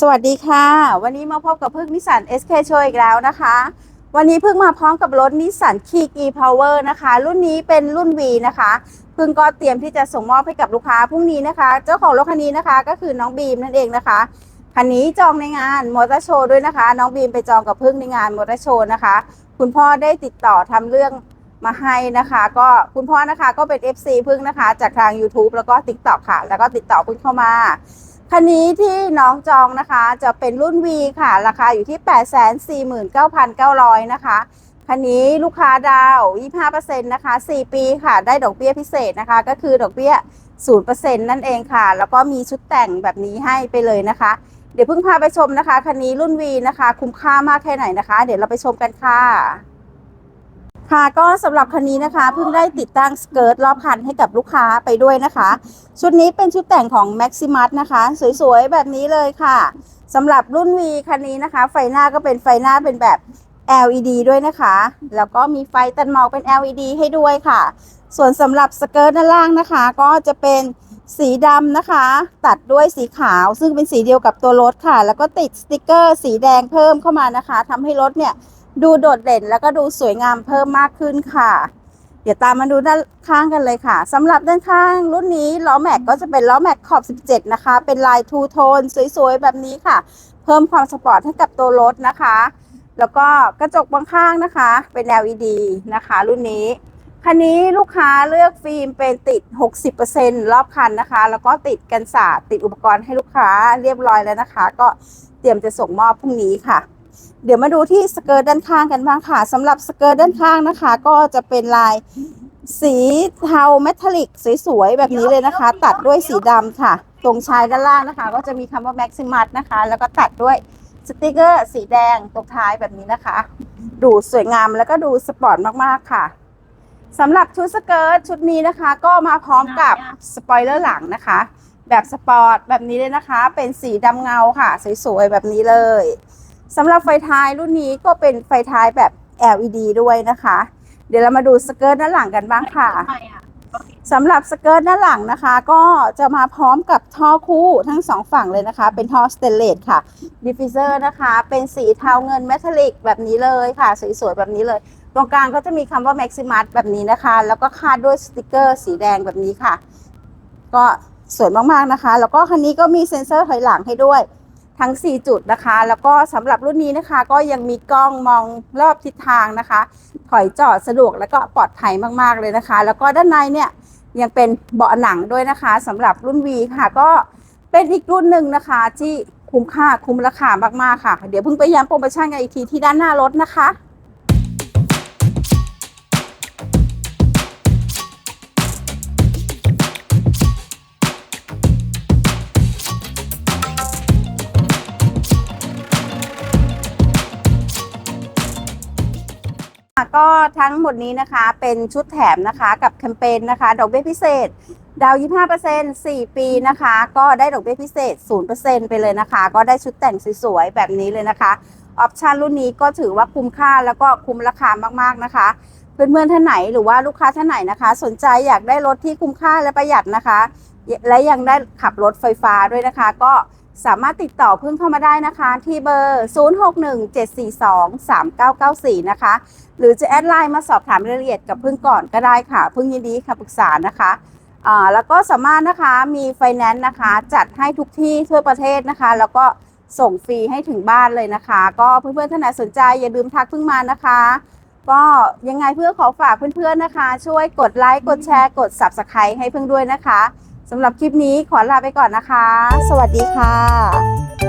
สวัสดีค่ะ วันนี้มาพบกับพึ่งนิสสัน SK Show อีกแล้วนะคะ วันนี้เพิ่งมาพร้อมกับรถนิสสัน Kick e Power นะคะ รุ่นนี้เป็นรุ่น V นะคะเพิ่งก็เตรียมที่จะส่งมอบให้กับลูกค้าพรุ่งนี้นะคะ เจ้าของรถคันนี้นะคะก็คือน้องบีมนั่นเองนะคะคันนี้จองในงานมอเตอร์โชว์ด้วยนะคะ น้องบีมไปจองกับพึ่งในงานมอเตอร์โชว์นะคะ คุณพ่อได้ติดต่อทำเรื่องมาให้นะคะ ก็คุณพ่อนะคะก็เป็น FC พึ่งนะคะ จากทาง YouTube แล้วก็ TikTok ค่ะ แล้วก็ติดต่อพึ่งเข้ามา คันนี้ที่น้องจองนะคะจะเป็นรุ่น V ค่ะ ราคาอยู่ที่ 849,900 นะคะ คันนี้ลูกค้าดาว25%นะคะ 4 ปีค่ะ ได้ดอกเบี้ยพิเศษนะคะ ก็คือดอกเบี้ย 0%นั่นเองค่ะ แล้วก็มีชุดแต่งแบบนี้ให้ไปเลยนะคะ เดี๋ยวเพิ่งพาไปชมนะคะ คันนี้รุ่น V นะคะ คุ้มค่ามากแค่ไหนนะคะ เดี๋ยวเราไปชมกันค่ะ ค่ะก็สำหรับคันนี้นะคะเพิ่งได้ติดตั้งสเกิร์ตรอบคันให้กับลูกค้าไปด้วยนะคะ ชุดนี้เป็นชุดแต่งของ Maximus นะคะ สวยๆ แบบนี้เลยค่ะสำหรับรุ่น V คันนี้นะคะ ไฟหน้าก็เป็นไฟหน้าเป็นแบบ LED ด้วยนะคะ แล้วก็มีไฟตัดหมอกเป็น LED ให้ด้วยค่ะ ส่วนสำหรับสเกิร์ตด้านล่างนะคะ ก็จะเป็นสีดำนะคะ ตัดด้วยสีขาวซึ่งเป็นสีเดียวกับตัวรถค่ะ แล้วก็ติดสติกเกอร์ สีแดงเพิ่มเข้ามานะคะทำให้รถเนี่ย ดูโดดเด่นแล้วก็ดูสวยงามเพิ่มมากขึ้นค่ะ เดี๋ยวตามมาดูด้านข้างกันเลยค่ะสำหรับด้านข้างรุ่นนี้ล้อแม็กก็จะเป็นล้อแม็กขอบ 17 นะคะ เป็นลายทูโทนสวยๆ แบบนี้ค่ะ เพิ่มความสปอร์ตให้กับตัวรถนะคะ แล้วก็กระจกบางข้างนะคะ เป็น LED นะคะ รุ่นนี้คันนี้ลูกค้าเลือกฟิล์มเป็นติด 60%รอบคันนะคะ แล้วก็ติดกันศาติดอุปกรณ์ให้ลูกค้าเรียบร้อยแล้วนะคะ ก็เตรียมจะส่งมอบพรุ่งนี้ค่ะ เดี๋ยวมาดูที่สเกิร์ตด้านข้างกันบ้างค่ะสำหรับสเกิร์ตด้านข้างนะคะ ก็จะเป็นลายสีเทาเมทัลลิกสวยๆแบบนี้เลยนะคะ ตัดด้วยสีดำค่ะ ตรงชายด้านล่างนะคะ ก็จะมีคำว่า Maximus นะคะ แล้วก็ตัดด้วยสติกเกอร์สีแดงตรงท้ายแบบนี้นะคะ ดูสวยงามแล้วก็ดูสปอร์ตมากๆค่ะสำหรับชุดสเกิร์ตชุดนี้นะคะ ก็มาพร้อมกับสปอยเลอร์หลังนะคะ แบบสปอร์ตแบบนี้เลยนะคะ เป็นสีดำเงาค่ะ สวยๆแบบนี้เลย สำหรับไฟท้ายรุ่นนี้ก็เป็นไฟท้ายแบบ LED ด้วยนะคะ เดี๋ยวเรามาดูสเกิร์ตด้านหลังกันบ้างค่ะสำหรับสเกิร์ตด้านหลังนะคะ ก็จะมาพร้อมกับท่อคู่ทั้งสองฝั่งเลยนะคะ เป็นท่อสเตนเลสค่ะดิฟฟิเซอร์นะคะ เป็นสีเทาเงินเมทัลลิกแบบนี้เลยค่ะ สวยๆแบบนี้เลย ตรงกลางก็จะมีคำว่า Maximus แบบนี้นะคะ แล้วก็คาดด้วยสติกเกอร์สีแดงแบบนี้ค่ะ ก็สวยมากๆนะคะ แล้วก็คันนี้ก็มีเซ็นเซอร์ถอยหลังให้ด้วย ทั้ง 4 จุดนะคะ แล้วก็สำหรับรุ่นนี้นะคะ ก็ยังมีกล้องมองรอบทิศทางนะคะ ถอยจอดสะดวกแล้วก็ปลอดภัยมากๆเลยนะคะ แล้วก็ด้านในเนี่ยยังเป็นเบาะหนังด้วยนะคะสำหรับรุ่น V ค่ะ ก็เป็นอีกรุ่นหนึ่งนะคะ ที่คุ้มค่าคุ้มราคามากๆค่ะ เดี๋ยวเพิ่งไปย้ำโปรโมชั่นกันอีกทีที่ด้านหน้ารถนะคะ ก็ทั้งหมดนี้นะคะเป็นชุดแถมนะคะกับแคมเปญนะคะ ดอกเบี้ยพิเศษ ดาว 25% 4 ปีนะคะ ก็ได้ดอกเบี้ยพิเศษ 0%ไปเลยนะคะ ก็ได้ชุดแต่งสวยๆ แบบนี้เลยนะคะ ออปชันรุ่นนี้ก็ถือว่าคุ้มค่าแล้วก็คุ้มราคามากๆนะคะเพื่อนๆท่านไหนหรือว่าลูกค้าท่านไหนนะคะ สนใจอยากได้รถที่คุ้มค่าและประหยัดนะคะ และยังได้ขับรถไฟฟ้าด้วยนะคะ ก็ สามารถติดต่อเพิ่งเข้ามาได้นะคะ ที่เบอร์ 0617423994 นะคะ หรือจะแอดไลน์มาสอบถามรายละเอียดกับพึ่งก่อนก็ได้ค่ะ พึ่งยินดีค่ะปรึกษานะคะแล้วก็สามารถนะคะมีไฟแนนซ์นะคะ จัดให้ทุกที่ทั่วประเทศนะคะ แล้วก็ส่งฟรีให้ถึงบ้านเลยนะคะ ก็เพื่อนๆท่านไหนสนใจอย่าลืมทักพึ่งมานะคะ ก็ยังไงเพื่อขอฝากเพื่อนๆนะคะ ช่วยกดไลค์กดแชร์กด Subscribe ให้พึ่งด้วยนะคะ สำหรับคลิปนี้ขอลาไปก่อนนะคะ สวัสดีค่ะ